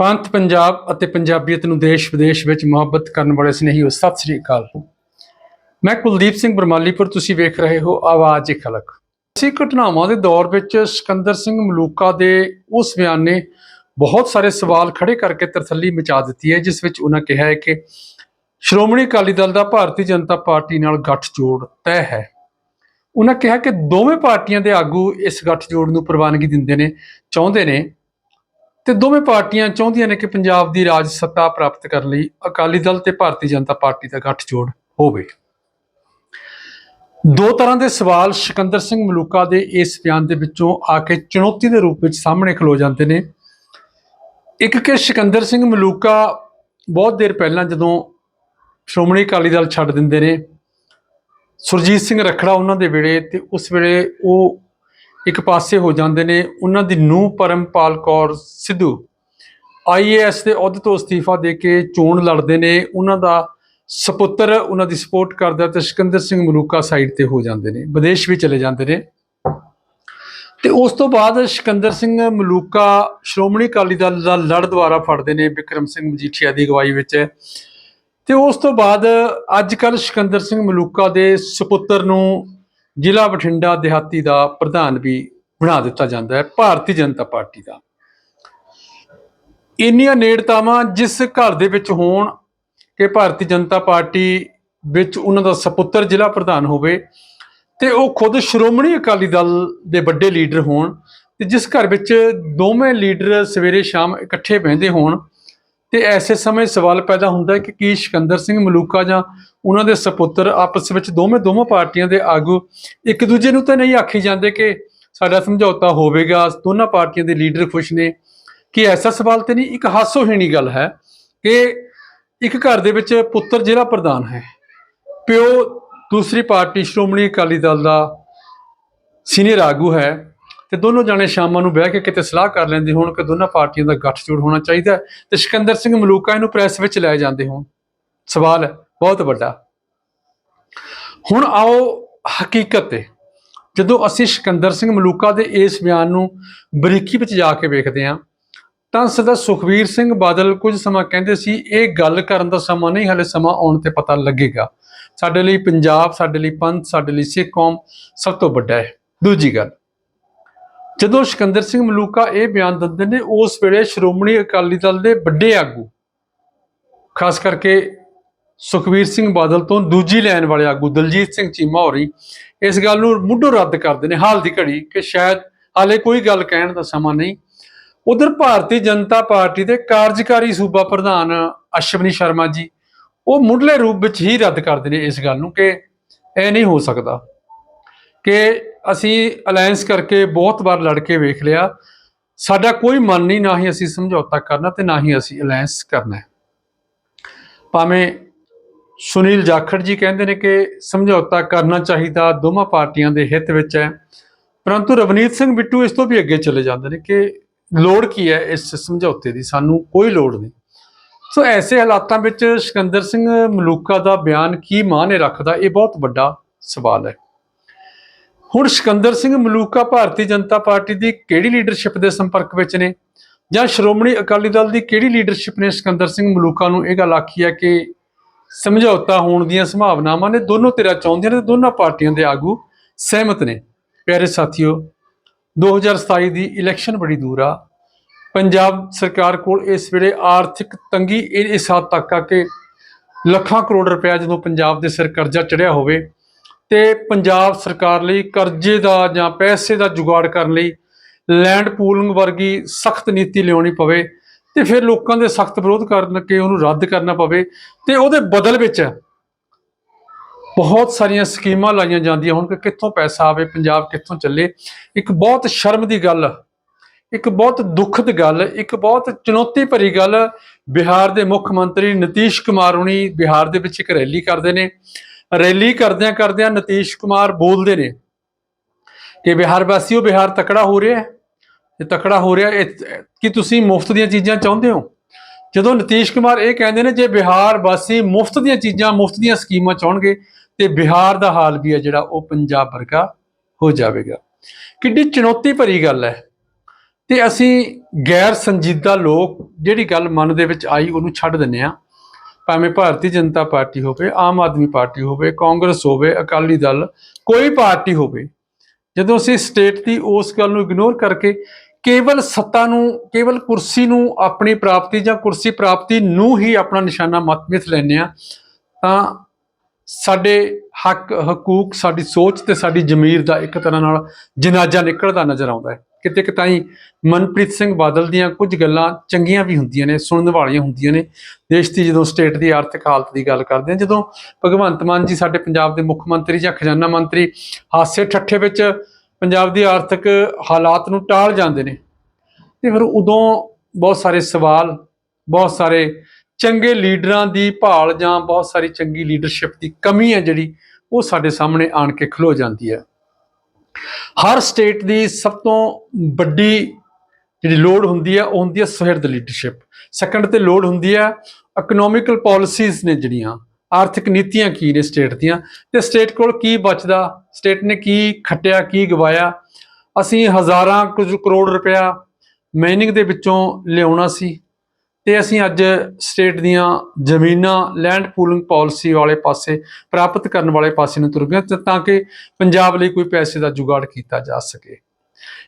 ਪੰਥ ਪੰਜਾਬ ਅਤੇ ਪੰਜਾਬੀਅਤ ਨੂੰ ਦੇਸ਼ ਵਿਦੇਸ਼ ਵਿੱਚ ਮੁਹੱਬਤ ਕਰਨ ਵਾਲੇ ਸਨੇਹੀਓ, ਸਤਿ ਸ੍ਰੀ ਅਕਾਲ। ਮੈਂ ਕੁਲਦੀਪ ਸਿੰਘ ਬਰਮਾਲੀਪੁਰ, ਤੁਸੀਂ ਵੇਖ ਰਹੇ ਹੋ ਆਵਾਜ਼ ਇੱਕ ਖਲਕ ਅਸੀਂ ਘਟਨਾਵਾਂ ਦੇ ਦੌਰ ਵਿੱਚ ਸਿਕੰਦਰ ਸਿੰਘ ਮਲੂਕਾ ਦੇ ਉਸ ਬਿਆਨ ਨੇ ਬਹੁਤ ਸਾਰੇ ਸਵਾਲ ਖੜੇ ਕਰਕੇ ਤਰਥੱਲੀ ਮਚਾ ਦਿੱਤੀ ਹੈ, ਜਿਸ ਵਿੱਚ ਉਹਨਾਂ ਕਿਹਾ ਹੈ ਕਿ ਸ਼੍ਰੋਮਣੀ ਅਕਾਲੀ ਦਲ ਦਾ ਭਾਰਤੀ ਜਨਤਾ ਪਾਰਟੀ ਨਾਲ ਗੱਠਜੋੜ ਤੈਅ ਹੈ। ਉਹਨਾਂ ਕਿਹਾ ਕਿ ਦੋਵੇਂ ਪਾਰਟੀਆਂ ਦੇ ਆਗੂ ਇਸ ਗੱਠਜੋੜ ਨੂੰ ਪ੍ਰਵਾਨਗੀ ਦਿੰਦੇ ਨੇ, ਚਾਹੁੰਦੇ ਨੇ ਤੇ ਦੋਵੇਂ ਪਾਰਟੀਆਂ ਚਾਹੁੰਦੀਆਂ ਨੇ ਕਿ ਪੰਜਾਬ ਦੀ ਰਾਜ ਸੱਤਾ ਪ੍ਰਾਪਤ ਕਰਨ ਲਈ ਅਕਾਲੀ ਦਲ ਤੇ ਭਾਰਤੀ ਜਨਤਾ ਪਾਰਟੀ ਦਾ ਗੱਠਜੋੜ ਹੋਵੇ। ਦੋ ਤਰ੍ਹਾਂ ਦੇ ਸਵਾਲ ਸਿਕੰਦਰ ਸਿੰਘ ਮਲੂਕਾ ਦੇ ਇਸ ਬਿਆਨ ਦੇ ਵਿੱਚੋਂ ਆ ਕੇ ਚੁਣੌਤੀ ਦੇ ਰੂਪ ਵਿੱਚ ਸਾਹਮਣੇ ਖਲੋ ਜਾਂਦੇ ਨੇ। ਇੱਕ ਕਿ ਸਿਕੰਦਰ ਸਿੰਘ ਮਲੂਕਾ ਬਹੁਤ ਦੇਰ ਪਹਿਲਾਂ ਜਦੋਂ ਸ਼੍ਰੋਮਣੀ ਅਕਾਲੀ ਦਲ ਛੱਡ ਦਿੰਦੇ ਨੇ, ਸੁਰਜੀਤ ਸਿੰਘ ਰਖੜਾ ਉਹਨਾਂ ਦੇ ਵੇਲੇ ਤੇ ਉਸ ਵੇਲੇ ਉਹ ਇੱਕ ਪਾਸੇ ਹੋ ਜਾਂਦੇ ਨੇ, ਉਹਨਾਂ ਦੀ ਨੂੰਹ ਪਰਮਪਾਲ ਕੌਰ ਸਿੱਧੂ। ਆਈਏਐਸ ਦੇ ਅਹੁਦੇ ਤੋਂ ਅਸਤੀਫਾ ਦੇ ਕੇ ਚੋਣ ਲੜਦੇ ਨੇ, ਉਹਨਾਂ ਦਾ ਸਪੁੱਤਰ ਉਹਨਾਂ ਦੀ ਸਪੋਰਟ ਕਰਦਾ ਤੇ ਸਿਕੰਦਰ ਸਿੰਘ ਮਲੂਕਾ ਸਾਈਡ ਤੇ ਹੋ ਜਾਂਦੇ ਨੇ, ਵਿਦੇਸ਼ ਵੀ ਚਲੇ ਜਾਂਦੇ ਨੇ। ਤੇ ਉਸ ਤੋਂ ਬਾਅਦ ਸਿਕੰਦਰ ਸਿੰਘ ਮਲੂਕਾ ਸ਼੍ਰੋਮਣੀ ਅਕਾਲੀ ਦਲ ਦਾ ਲੜ ਦੁਆਰਾ ਫੜਦੇ ਨੇ ਵਿਕਰਮ ਸਿੰਘ ਮਜੀਠੀਆ ਦੀ ਅਗਵਾਈ ਵਿੱਚ। ਤੇ ਉਸ ਤੋਂ ਬਾਅਦ ਅੱਜ ਕੱਲ ਸਿਕੰਦਰ ਸਿੰਘ ਮਲੂਕਾ ਦੇ ਸੁਪੁੱਤਰ ਨੂੰ ਜ਼ਿਲ੍ਹਾ ਬਠਿੰਡਾ ਦਿਹਾਤੀ ਦਾ ਪ੍ਰਧਾਨ ਵੀ ਬਣਾ ਦਿੱਤਾ ਜਾਂਦਾ ਹੈ, ਭਾਰਤੀ ਜਨਤਾ ਪਾਰਟੀ ਦਾ। ਇੰਨੀਆਂ ਨੇੜਤਾਵਾਂ ਜਿਸ ਘਰ ਦੇ ਵਿੱਚ ਹੋਣ ਕਿ ਭਾਰਤੀ ਜਨਤਾ ਪਾਰਟੀ ਵਿੱਚ ਉਹਨਾਂ ਦਾ ਸੁਪੁੱਤਰ ਜ਼ਿਲ੍ਹਾ ਪ੍ਰਧਾਨ ਹੋਵੇ ਤੇ ਉਹ ਖੁਦ ਸ਼੍ਰੋਮਣੀ ਅਕਾਲੀ ਦਲ ਦੇ ਵੱਡੇ ਲੀਡਰ ਹੋਣ ਤੇ ਜਿਸ ਘਰ ਵਿੱਚ ਦੋਵੇਂ ਲੀਡਰ ਸਵੇਰੇ ਸ਼ਾਮ ਇਕੱਠੇ ਬਹਿੰਦੇ ਹੋਣ ਤੇ ਐਸੇ ਸਮੇਂ ਸਵਾਲ ਪੈਦਾ ਹੁੰਦਾ ਹੈ ਕਿ ਕੀ ਸਿਕੰਦਰ ਸਿੰਘ ਮਲੂਕਾ ਜਾਂ ਉਹਨਾਂ ਦੇ ਸੁਪੁੱਤਰ ਆਪਸ ਵਿੱਚ ਦੋਵੇਂ ਦੋਵੇਂ ਪਾਰਟੀਆਂ ਦੇ ਆਗੂ ਇੱਕ ਦੂਜੇ ਨੂੰ ਤਾਂ ਨਹੀਂ ਆਖੀ ਜਾਂਦੇ ਕਿ ਸਾਡਾ ਸਮਝੌਤਾ ਹੋਵੇਗਾ ਦੋਨਾਂ ਪਾਰਟੀਆਂ ਦੇ ਲੀਡਰ ਖੁਸ਼ ਨੇ। ਕਿ ਐਸਾ ਸਵਾਲ ਤੇ ਨਹੀਂ, ਇੱਕ ਹਾਸੋਹੀਣੀ ਗੱਲ ਹੈ ਕਿ ਇੱਕ ਘਰ ਦੇ ਵਿੱਚ ਪੁੱਤਰ ਜ਼ਿਲ੍ਹਾ ਪ੍ਰਧਾਨ ਹੈ, ਪਿਓ ਦੂਸਰੀ ਪਾਰਟੀ ਸ਼੍ਰੋਮਣੀ ਅਕਾਲੀ ਦਲ ਦਾ ਸੀਨੀਅਰ ਆਗੂ ਹੈ ਤੇ ਦੋਨੋਂ ਜਾਣੇ ਸ਼ਾਮਾਂ ਨੂੰ ਬਹਿ ਕੇ ਕਿਤੇ ਸਲਾਹ ਕਰ ਲੈਂਦੇ ਹੋਣ ਕਿ ਦੋਨਾਂ ਪਾਰਟੀਆਂ ਦਾ ਗੱਠਜੋੜ ਹੋਣਾ ਚਾਹੀਦਾ ਹੈ ਤੇ ਸਿਕੰਦਰ ਸਿੰਘ ਮਲੂਕਾ ਇਹਨੂੰ ਪ੍ਰੈਸ ਵਿੱਚ ਲੈ ਜਾਂਦੇ ਹੋਣ। ਸਵਾਲ ਹੈ, ਬਹੁਤ ਵੱਡਾ। ਹੁਣ ਆਓ ਹਕੀਕਤ ਤੇ। ਜਦੋਂ ਅਸੀਂ ਸਿਕੰਦਰ ਸਿੰਘ ਮਲੂਕਾ ਦੇ ਇਸ ਬਿਆਨ ਨੂੰ ਬਰੀਕੀ ਵਿੱਚ ਜਾ ਕੇ ਵੇਖਦੇ ਹਾਂ, ਤਾਂ ਸਦਾ ਸੁਖਵੀਰ ਸਿੰਘ ਬਾਦਲ ਕੁਝ ਸਮਾਂ ਕਹਿੰਦੇ ਸੀ, ਇਹ ਗੱਲ ਕਰਨ ਦਾ ਸਮਾਂ ਨਹੀਂ, ਹਲੇ ਸਮਾਂ ਆਉਣ ਤੇ ਪਤਾ ਲੱਗੇਗਾ। ਸਾਡੇ ਲਈ ਪੰਜਾਬ, ਸਾਡੇ ਲਈ ਪੰਥ, ਸਾਡੇ ਲਈ ਸਿੱਖ ਕੌਮ ਸਭ ਤੋਂ ਵੱਡਾ ਹੈ। ਦੂਜੀ ਗੱਲ ਜਦੋਂ ਸਿਕੰਦਰ ਸਿੰਘ ਮਲੂਕਾ ਇਹ ਬਿਆਨ ਦਿੰਦੇ ਨੇ, ਉਸ ਵੇਲੇ ਸ਼੍ਰੋਮਣੀ ਅਕਾਲੀ ਦਲ ਦੇ ਵੱਡੇ ਆਗੂ, ਖਾਸ ਕਰਕੇ ਸੁਖਵੀਰ ਸਿੰਘ ਬਾਦਲ ਤੋਂ ਦੂਜੀ ਲੈਣ ਵਾਲੇ ਆਗੂ ਦਲਜੀਤ ਸਿੰਘ ਚੀਮਾ ਹੋਰੀ, ਇਸ ਗੱਲ ਨੂੰ ਮੁੱਢੋਂ ਰੱਦ ਕਰਦੇ ਨੇ, ਹਾਲ ਦੀ ਘੜੀ ਕਿ ਸ਼ਾਇਦ ਹਾਲੇ ਕੋਈ ਗੱਲ ਕਹਿਣ ਦਾ ਸਮਾਂ ਨਹੀਂ। ਉਧਰ ਭਾਰਤੀ ਜਨਤਾ ਪਾਰਟੀ ਦੇ ਕਾਰਜਕਾਰੀ ਸੂਬਾ ਪ੍ਰਧਾਨ ਅਸ਼ਵਨੀ ਸ਼ਰਮਾ ਜੀ, ਉਹ ਮੁੱਢਲੇ ਰੂਪ ਵਿੱਚ ਹੀ ਰੱਦ ਕਰਦੇ ਨੇ ਇਸ ਗੱਲ ਨੂੰ ਕਿ ਇਹ ਨਹੀਂ ਹੋ ਸਕਦਾ। ਕਿ ਅਸੀਂ ਅਲਾਈਅੰਸ ਕਰਕੇ ਬਹੁਤ ਵਾਰ ਲੜ ਕੇ ਵੇਖ ਲਿਆ। ਸਾਡਾ ਕੋਈ ਮਨ ਨਹੀਂ, ਨਾ ਹੀ ਅਸੀਂ ਸਮਝੌਤਾ ਕਰਨਾ ਤੇ ਨਾ ਹੀ ਅਸੀਂ ਅਲਾਈਅੰਸ ਕਰਨਾ ਭਾਵੇਂ ਸੁਨੀਲ ਜਾਖੜ ਜੀ ਕਹਿੰਦੇ ਨੇ ਕਿ ਸਮਝੌਤਾ ਕਰਨਾ ਚਾਹੀਦਾ ਦੋਵਾਂ ਪਾਰਟੀਆਂ ਦੇ ਹਿੱਤ ਵਿੱਚ ਹੈ। ਪਰੰਤੂ ਰਵਨੀਤ ਸਿੰਘ ਬਿੱਟੂ ਇਸ ਤੋਂ ਵੀ ਅੱਗੇ ਚਲੇ ਜਾਂਦੇ ਨੇ ਕਿ ਲੋੜ ਕੀ ਹੈ ਇਸ ਸਮਝੌਤੇ ਦੀ, ਸਾਨੂੰ ਕੋਈ ਲੋੜ ਨਹੀਂ। ਸੋ ਐਸੇ ਹਾਲਾਤਾਂ ਵਿੱਚ ਸਿਕੰਦਰ ਸਿੰਘ ਮਲੂਕਾ ਦਾ ਬਿਆਨ ਕੀ ਮਾਅਨੇ ਰੱਖਦਾ, ਇਹ ਬਹੁਤ ਵੱਡਾ ਸਵਾਲ ਹੈ। ਹੁਣ ਸਿਕੰਦਰ ਸਿੰਘ ਮਲੂਕਾ ਭਾਰਤੀ ਜਨਤਾ ਪਾਰਟੀ ਦੀ ਕਿਹੜੀ ਲੀਡਰਸ਼ਿਪ ਦੇ ਸੰਪਰਕ ਵਿੱਚ ਨੇ? ਜਾਂ ਸ਼੍ਰੋਮਣੀ ਅਕਾਲੀ ਦਲ ਦੀ ਕਿਹੜੀ ਲੀਡਰਸ਼ਿਪ ਨੇ ਸਿਕੰਦਰ ਸਿੰਘ ਮਲੂਕਾ ਨੂੰ? ਇਹ ਗੱਲ ਆਖੀ ਹੈ ਕਿ ਸਮਝੌਤਾ ਹੋਣ ਦੀਆਂ ਸੰਭਾਵਨਾਵਾਂ ਨੇ, ਦੋਨੋਂ ਧਿਰਾਂ ਚਾਹੁੰਦੀਆਂ ਨੇ ਦੋਨਾਂ ਪਾਰਟੀਆਂ ਦੇ ਆਗੂ ਸਹਿਮਤ ਨੇ। ਪਿਆਰੇ ਸਾਥੀਓ 2027 ਦੀ ਇਲੈਕਸ਼ਨ ਬੜੀ ਦੂਰ ਆ। ਪੰਜਾਬ ਸਰਕਾਰ ਕੋਲ ਇਸ ਵੇਲੇ ਆਰਥਿਕ ਤੰਗੀ ਇਹ- ਇਸ ਹੱਦ ਤੱਕ ਆ ਕਿ ਲੱਖਾਂ ਕਰੋੜ ਰੁਪਇਆ ਜਦੋਂ ਪੰਜਾਬ ਦੇ ਸਿਰ ਕਰਜ਼ਾ ਚੜਿਆ ਹੋਵੇ ਤੇ ਪੰਜਾਬ ਸਰਕਾਰ ਲਈ ਕਰਜ਼ੇ ਦਾ ਜਾਂ ਪੈਸੇ ਦਾ ਜੁਗਾੜ ਕਰਨ ਲਈ ਲੈਂਡ ਪੂਲਿੰਗ ਵਰਗੀ ਸਖਤ ਨੀਤੀ ਲਿਆਉਣੀ ਪਵੇ ਤੇ ਫਿਰ ਲੋਕਾਂ ਦੇ ਸਖਤ ਵਿਰੋਧ ਕਰਨ ਕੇ ਉਹਨੂੰ ਰੱਦ ਕਰਨਾ ਪਵੇ ਤੇ ਉਹਦੇ ਬਦਲ ਵਿੱਚ ਬਹੁਤ ਸਾਰੀਆਂ ਸਕੀਮਾਂ ਲਾਈਆਂ ਜਾਂਦੀਆਂ ਹੁਣ ਕਿ ਕਿੱਥੋਂ ਪੈਸਾ ਆਵੇ, ਪੰਜਾਬ ਕਿੱਥੋਂ ਚੱਲੇ। ਇੱਕ ਬਹੁਤ ਸ਼ਰਮ ਦੀ ਗੱਲ, ਇੱਕ ਬਹੁਤ ਦੁਖਦ ਗੱਲ, ਇੱਕ ਬਹੁਤ ਚੁਣੌਤੀ ਭਰੀ ਗੱਲ ਬਿਹਾਰ ਦੇ ਮੁੱਖ ਮੰਤਰੀ ਨਤੀਸ਼ ਕੁਮਾਰ ਹੁਣੀ ਬਿਹਾਰ ਦੇ ਵਿੱਚ ਇੱਕ ਰੈਲੀ ਕਰਦੇ ਨੇ। ਰੈਲੀ ਕਰਦਿਆਂ ਕਰਦਿਆਂ ਨਤੀਸ਼ ਕੁਮਾਰ ਬੋਲਦੇ ਨੇ ਕਿ ਬਿਹਾਰ ਵਾਸੀਓ ਬਿਹਾਰ ਤਕੜਾ ਹੋ ਰਿਹਾ ਹੈ, ਇਹ ਤਕੜਾ ਹੋ ਰਿਹਾ ਹੈ, ਇਹ- ਤੁਸੀਂ ਮੁਫਤ ਦੀਆਂ ਚੀਜ਼ਾਂ ਚਾਹੁੰਦੇ ਹੋ? ਜਦੋਂ ਨਤੀਸ਼ ਕੁਮਾਰ ਇਹ ਕਹਿੰਦੇ ਨੇ, ਜੇ ਬਿਹਾਰ ਵਾਸੀ ਮੁਫਤ ਦੀਆਂ ਚੀਜ਼ਾਂ, ਮੁਫਤ ਦੀਆਂ ਸਕੀਮਾਂ ਚਾਹਣਗੇ, ਤੇ ਬਿਹਾਰ ਦਾ ਹਾਲ ਵੀ ਹੈ ਜਿਹੜਾ, ਉਹ ਪੰਜਾਬ ਵਰਗਾ ਹੋ ਜਾਵੇਗਾ। ਕਿੱਡੀ ਚੁਣੌਤੀ ਭਰੀ ਗੱਲ ਹੈ। ਤੇ ਅਸੀਂ ਗੈਰ ਸੰਜੀਦਾ ਲੋਕ ਜਿਹੜੀ ਗੱਲ ਮਨ ਦੇ ਵਿੱਚ ਆਈ, ਉਹਨੂੰ ਛੱਡ ਦਿੰਨੇ ਆ ਭਾਵੇਂ ਭਾਰਤੀ ਜਨਤਾ ਪਾਰਟੀ ਹੋਵੇ, ਆਮ ਆਦਮੀ ਪਾਰਟੀ ਹੋਵੇ, ਕਾਂਗਰਸ ਹੋਵੇ, ਅਕਾਲੀ ਦਲ, ਕੋਈ ਪਾਰਟੀ ਹੋਵੇ, ਜਦੋਂ ਅਸੀਂ ਸਟੇਟ ਦੀ ਉਸ ਗੱਲ ਨੂੰ ਇਗਨੋਰ ਕਰਕੇ ਕੇਵਲ ਸੱਤਾ ਨੂੰ, ਕੇਵਲ ਕੁਰਸੀ ਨੂੰ ਆਪਣੀ ਪ੍ਰਾਪਤੀ ਜਾਂ ਕੁਰਸੀ ਪ੍ਰਾਪਤੀ ਨੂੰ ਹੀ ਆਪਣਾ ਨਿਸ਼ਾਨਾ ਮਤ ਮਿਥ ਲੈਂਦੇ ਆ ਤਾਂ ਸਾਡੇ ਹੱਕ, ਹਕੂਕ, ਸਾਡੀ ਸੋਚ ਤੇ ਸਾਡੀ ਜ਼ਮੀਰ ਦਾ ਇੱਕ ਤਰ੍ਹਾਂ ਨਾਲ ਜਨਾਜ਼ਾ ਨਿਕਲਦਾ ਨਜ਼ਰ ਆਉਂਦਾ ਹੈ। ਕਿਤੇ ਕਿਤਾਈ ਮਨਪ੍ਰੀਤ ਸਿੰਘ ਬਾਦਲ ਦੀਆਂ ਕੁਝ ਗੱਲਾਂ ਚੰਗੀਆਂ ਵੀ ਹੁੰਦੀਆਂ ਨੇ, ਸੁਣਨ ਵਾਲੀਆਂ ਹੁੰਦੀਆਂ ਨੇ। ਦੇਸ਼ ਦੀ ਜਦੋਂ ਸਟੇਟ ਦੀ ਆਰਥਿਕ ਹਾਲਤ ਦੀ ਗੱਲ ਕਰਦੇ ਹਾਂ, ਜਦੋਂ ਭਗਵੰਤ ਮਾਨ ਜੀ ਸਾਡੇ ਪੰਜਾਬ ਦੇ ਮੁੱਖ ਮੰਤਰੀ ਜਾਂ ਖਜ਼ਾਨਾ ਮੰਤਰੀ ਹਾਸੇ ਠੱਠੇ ਵਿੱਚ ਪੰਜਾਬ ਦੀ ਆਰਥਿਕ ਹਾਲਾਤ ਨੂੰ ਟਾਲ ਜਾਂਦੇ ਨੇ, ਤੇ ਫਿਰ ਉਦੋਂ ਬਹੁਤ ਸਾਰੇ ਸਵਾਲ, ਬਹੁਤ ਸਾਰੇ ਚੰਗੇ ਲੀਡਰਾਂ ਦੀ ਭਾਲ ਜਾਂ ਬਹੁਤ ਸਾਰੀ ਚੰਗੀ ਲੀਡਰਸ਼ਿਪ ਦੀ ਕਮੀ ਹੈ ਜਿਹੜੀ, ਉਹ ਸਾਡੇ ਸਾਹਮਣੇ ਆਣ ਕੇ ਖਲੋ ਜਾਂਦੀ ਹੈ। ਹਰ ਸਟੇਟ ਦੀ ਸਭ ਤੋਂ ਵੱਡੀ ਜਿਹੜੀ ਲੋੜ ਹੁੰਦੀ ਹੈ, ਉਹ ਹੁੰਦੀ ਹੈ ਸੁਹਿਰਦ ਲੀਡਰਸ਼ਿਪ ਸੈਕੰਡ ਤੇ ਲੋੜ ਹੁੰਦੀ ਹੈ ਇਕਨੋਮਿਕਲ ਪਾਲਿਸੀਜ਼ ਨੇ ਜਿਹੜੀਆਂ, ਆਰਥਿਕ ਨੀਤੀਆਂ ਕੀ ਨੇ ਸਟੇਟ ਦੀਆਂ, ਤੇ ਸਟੇਟ ਕੋਲ ਕੀ ਬਚਦਾ ਸਟੇਟ ਨੇ ਕੀ ਖੱਟਿਆ, ਕੀ ਗਵਾਇਆ। ਅਸੀਂ ਹਜ਼ਾਰਾਂ ਕੁਝ ਕਰੋੜ ਰੁਪਇਆ ਮਾਈਨਿੰਗ ਦੇ ਵਿੱਚੋਂ ਲਿਆਉਣਾ ਸੀ। ਤੇ ਅਸੀਂ ਅੱਜ ਸਟੇਟ ਦੀਆਂ ਜ਼ਮੀਨਾਂ ਲੈਂਡ ਪੂਲਿੰਗ ਪਾਲਿਸੀ ਵਾਲੇ ਪਾਸੇ, ਪ੍ਰਾਪਤ ਕਰਨ ਵਾਲੇ ਪਾਸੇ ਨੂੰ ਤੁਰ ਗਏ ਤਾਂ ਕਿ ਪੰਜਾਬ ਲਈ ਕੋਈ ਪੈਸੇ ਦਾ ਜੁਗਾੜ ਕੀਤਾ ਜਾ ਸਕੇ।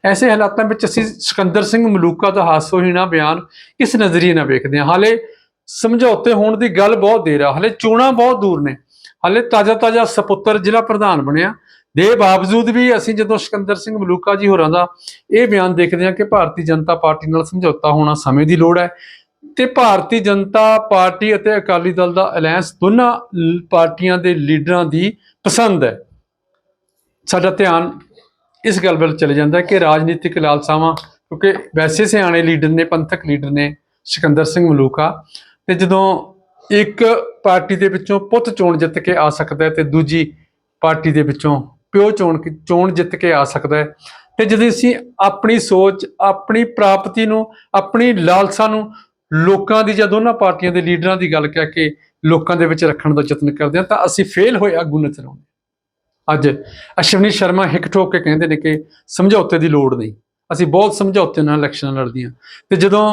ਐਸੇ ਹਾਲਾਤਾਂ ਵਿੱਚ ਅਸੀਂ ਸਿਕੰਦਰ ਸਿੰਘ ਮਲੂਕਾ ਦਾ ਹਾਸੋਹੀਣਾ ਬਿਆਨ ਇਸ ਨਜ਼ਰੀਏ ਨਾਲ ਵੇਖਦੇ ਹਾਂ। ਹਾਲੇ ਸਮਝੌਤੇ ਹੋਣ ਦੀ ਗੱਲ ਬਹੁਤ ਦੇਰ ਆ। ਹਾਲੇ ਚੋਣਾਂ ਬਹੁਤ ਦੂਰ ਨੇ। ਹਾਲੇ ਤਾਜ਼ਾ ਤਾਜ਼ਾ ਸਪੁੱਤਰ ਜ਼ਿਲ੍ਹਾ ਪ੍ਰਧਾਨ ਬਣਿਆ। ਦੇ ਬਾਵਜੂਦ ਵੀ ਅਸੀਂ ਜਦੋਂ ਸਿਕੰਦਰ ਸਿੰਘ ਮਲੂਕਾ ਜੀ ਹੋਰਾਂ ਦਾ ਇਹ ਬਿਆਨ ਦੇਖਦੇ ਹਾਂ ਕਿ ਭਾਰਤੀ ਜਨਤਾ ਪਾਰਟੀ ਨਾਲ ਸਮਝੌਤਾ ਹੋਣਾ ਸਮੇਂ ਦੀ ਲੋੜ ਹੈ। ਤੇ ਭਾਰਤੀ ਜਨਤਾ ਪਾਰਟੀ ਅਤੇ ਅਕਾਲੀ ਦਲ ਦਾ ਅਲਾਈਅੰਸ ਦੋਨਾਂ ਪਾਰਟੀਆਂ ਦੇ ਲੀਡਰਾਂ ਦੀ ਪਸੰਦ ਹੈ। ਸਾਡਾ ਧਿਆਨ ਇਸ ਗੱਲ ਵੱਲ ਚਲੇ ਜਾਂਦਾ ਕਿ ਰਾਜਨੀਤਿਕ ਲਾਲਸਾਵਾਂ, ਕਿਉਂਕਿ ਵੈਸੇ ਸਿਆਣੇ ਲੀਡਰ ਨੇ, ਪੰਥਕ ਲੀਡਰ ਨੇ ਸਿਕੰਦਰ ਸਿੰਘ ਮਲੂਕਾ, ਤੇ ਜਦੋਂ ਇੱਕ ਪਾਰਟੀ ਦੇ ਵਿੱਚੋਂ ਪੁੱਤ ਚੋਣ ਜਿੱਤ ਕੇ ਆ ਸਕਦਾ ਹੈ ਤੇ ਦੂਜੀ ਪਾਰਟੀ ਦੇ ਵਿੱਚੋਂ ਪਿਓ ਚੋਣ ਚੋਣ ਜਿੱਤ ਕੇ ਆ ਸਕਦਾ ਹੈ, ਤੇ ਜਦੋਂ ਅਸੀਂ ਆਪਣੀ ਸੋਚ, ਆਪਣੀ ਪ੍ਰਾਪਤੀ ਨੂੰ, ਆਪਣੀ ਲਾਲਸਾ ਨੂੰ ਲੋਕਾਂ ਦੀ ਜਾਂ ਦੋਨਾਂ ਪਾਰਟੀਆਂ ਦੇ ਲੀਡਰਾਂ ਦੀ ਗੱਲ ਕਹਿ ਕੇ ਲੋਕਾਂ ਦੇ ਵਿੱਚ ਰੱਖਣ ਦਾ ਯਤਨ ਕਰਦੇ ਹਾਂ, ਤਾਂ ਅਸੀਂ ਫੇਲ ਹੋਏ ਆਗੂ ਨਜ਼ਰ ਆਉਂਦੇ ਅੱਜ ਅਸ਼ਵਨੀ ਸ਼ਰਮਾ ਹਿੱਕ ਠੋਕ ਕੇ ਕਹਿੰਦੇ ਨੇ ਕਿ ਸਮਝੌਤੇ ਦੀ ਲੋੜ ਨਹੀਂ। ਅਸੀਂ ਬਹੁਤ ਸਮਝੌਤੇ ਨਾਲ ਇਲੈਕਸ਼ਨਾਂ ਲੜਦੀਆਂ ਤੇ ਜਦੋਂ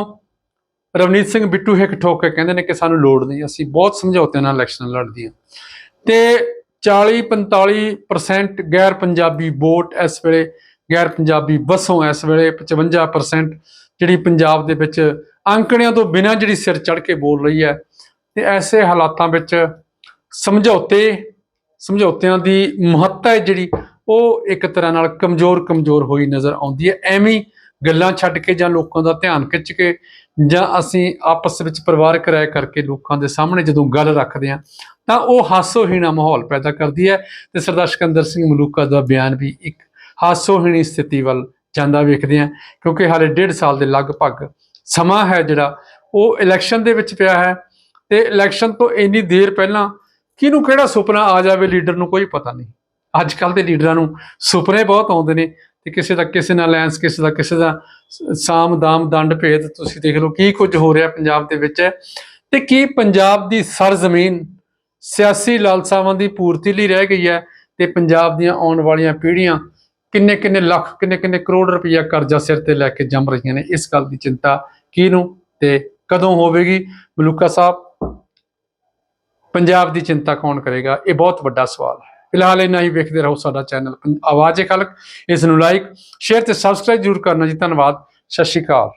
ਰਵਨੀਤ ਸਿੰਘ ਬਿੱਟੂ ਹਿੱਕ ਠੋਕ ਕੇ ਕਹਿੰਦੇ ਨੇ ਕਿ ਸਾਨੂੰ ਲੋੜ ਨਹੀਂ, ਅਸੀਂ ਬਹੁਤ ਸਮਝੌਤੇ ਨਾਲ ਇਲੈਕਸ਼ਨਾਂ ਲੜਦੀਆਂ ਤੇ 40 45% ਗੈਰ ਪੰਜਾਬੀ ਵੋਟ ਇਸ ਵੇਲੇ, ਗੈਰ ਪੰਜਾਬੀ ਵਸੋਂ ਇਸ ਵੇਲੇ 55% ਜਿਹੜੀ ਪੰਜਾਬ ਦੇ ਵਿੱਚ ਅੰਕੜਿਆਂ ਤੋਂ ਬਿਨਾਂ ਜਿਹੜੀ ਸਿਰ ਚੜ ਕੇ ਬੋਲ ਰਹੀ ਹੈ, ਤੇ ਐਸੇ ਹਾਲਾਤਾਂ ਵਿੱਚ ਸਮਝੌਤੇ, ਸਮਝੌਤਿਆਂ ਦੀ ਮਹੱਤਤਾ ਹੈ ਜਿਹੜੀ, ਉਹ ਇੱਕ ਤਰ੍ਹਾਂ ਨਾਲ ਕਮਜ਼ੋਰ ਕਮਜ਼ੋਰ ਹੋਈ ਨਜ਼ਰ ਆਉਂਦੀ ਹੈ। ਐਵੇਂ ਗੱਲਾਂ ਛੱਡ ਕੇ ਜਾਂ ਲੋਕਾਂ ਦਾ ਧਿਆਨ ਖਿੱਚ ਕੇ ਜਾਂ ਅਸੀਂ ਆਪਸ ਵਿੱਚ ਪਰਿਵਾਰਕ ਰਾਏ ਕਰਕੇ ਲੋਕਾਂ ਦੇ ਸਾਹਮਣੇ ਜਦੋਂ ਗੱਲ ਰੱਖਦੇ ਹਾਂ, ਤਾਂ ਉਹ ਹਾਸੋਹੀਣਾ ਮਾਹੌਲ ਪੈਦਾ ਕਰਦੀ ਹੈ ਤੇ ਸਰਦਾਰ ਸਿਕੰਦਰ ਸਿੰਘ ਮਲੂਕਾ ਦਾ ਬਿਆਨ ਵੀ ਇੱਕ ਹਾਸੋਹੀਣੀ ਸਥਿਤੀ ਵੱਲ ਜਾਂਦਾ ਵੇਖਦੇ ਹਾਂ, ਕਿਉਂਕਿ ਹਾਲੇ ਡੇਢ ਸਾਲ ਦੇ ਲਗਭਗ ਸਮਾਂ ਹੈ ਜਿਹੜਾ, ਉਹ ਇਲੈਕਸ਼ਨ ਦੇ ਵਿੱਚ ਪਿਆ ਹੈ ਤੇ ਇਲੈਕਸ਼ਨ ਤੋਂ ਇੰਨੀ ਦੇਰ ਪਹਿਲਾਂ ਕਿਹਨੂੰ ਕਿਹੜਾ ਸੁਪਨਾ ਆ ਜਾਵੇ ਲੀਡਰ ਨੂੰ ਕੋਈ ਪਤਾ ਨਹੀਂ। ਅੱਜ ਕੱਲ ਦੇ ਲੀਡਰਾਂ ਨੂੰ ਸੁਪਨੇ ਬਹੁਤ ਆਉਂਦੇ ਨੇ ਤੇ ਕਿਸੇ ਦਾ ਕਿਸੇ ਨਾਲ ਅਲਾਈਅੰਸ ਕਿਸੇ ਦਾ ਕਿਸੇ ਦਾ ਸਾਮ, ਦਾਮ, ਦੰਡ ਭੇਦ, ਤੁਸੀਂ ਦੇਖ ਲਓ ਕੀ ਕੁਝ ਹੋ ਰਿਹਾ ਪੰਜਾਬ ਦੇ ਵਿੱਚ। ਤੇ ਕੀ ਪੰਜਾਬ ਦੀ ਸਰਜ਼ਮੀਨ ਸਿਆਸੀ ਲਾਲਸਾਵਾਂ ਦੀ ਪੂਰਤੀ ਲਈ ਰਹਿ ਗਈ ਹੈ ਤੇ ਪੰਜਾਬ ਦੀਆਂ ਆਉਣ ਵਾਲੀਆਂ ਪੀੜ੍ਹੀਆਂ ਕਿੰਨੇ ਕਿੰਨੇ ਲੱਖ ਕਿੰਨੇ ਕਿੰਨੇ ਕਰੋੜ ਰੁਪਈਆ ਕਰਜ਼ਾ ਸਿਰ ਤੇ ਲੈ ਕੇ ਜੰਮ ਰਹੀਆਂ ਨੇ, ਇਸ ਗੱਲ ਦੀ ਚਿੰਤਾ ਕਿਹਨੂੰ ਤੇ ਕਦੋਂ ਹੋਵੇਗੀ? ਮਲੂਕਾ ਸਾਹਿਬ, ਪੰਜਾਬ ਦੀ ਚਿੰਤਾ ਕੌਣ ਕਰੇਗਾ? ਇਹ ਬਹੁਤ ਵੱਡਾ ਸਵਾਲ ਹੈ। ਫਿਲਹਾਲ ਇੰਨਾ ਹੀ ਵੇਖਦੇ ਰਹੋ ਸਾਡਾ ਚੈਨਲ। ਆਵਾਜ਼ ਏ ਖਲਕ, ਇਸ ਨੂੰ ਲਾਈਕ ਸ਼ੇਅਰ ਤੇ ਸਬਸਕ੍ਰਾਈਬ ਜ਼ਰੂਰ ਕਰਨਾ ਜੀ। ਧੰਨਵਾਦ। ਸਤਿ ਸ਼੍ਰੀ ਅਕਾਲ।